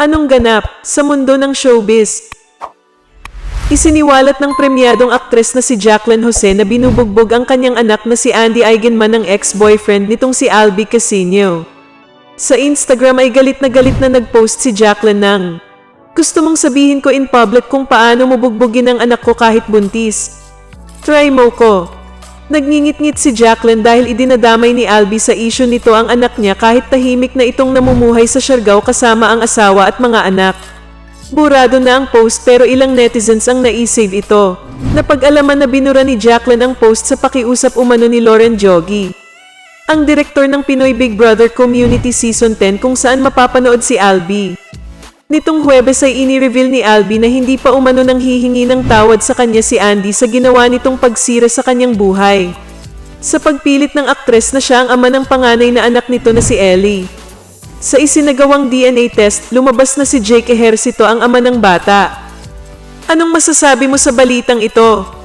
Anong ganap sa mundo ng showbiz? Isiniwalat ng premyadong aktres na si Jacqueline Jose na binubugbog ang kanyang anak na si Andy Eigenman ng ex-boyfriend nitong si Albi Casino. Sa Instagram ay galit na galit na nag-post si Jacqueline ng Gusto mong sabihin ko in public kung paano mo bugbugin ang anak ko kahit buntis. Try mo ko. Nagngingit-ngit si Jacqueline dahil idinadamay ni Albi sa issue nito ang anak niya kahit tahimik na itong namumuhay sa Siargao kasama ang asawa at mga anak. Burado na ang post pero ilang netizens ang naisave ito. Napag-alaman na binura ni Jacqueline ang post sa pakiusap umano ni Lauren Jogi. Ang direktor ng Pinoy Big Brother Community Season 10 kung saan mapapanood si Albi. Nitong Huwebes ay ini-reveal ni Albi na hindi pa umano nang hihingi ng tawad sa kanya si Andy sa ginawa nitong pagsira sa kanyang buhay. Sa pagpilit ng aktres na siya ang ama ng panganay na anak nito na si Ellie. Sa isinagawang DNA test, lumabas na si Jake Ejercito ang ama ng bata. Anong masasabi mo sa balitang ito?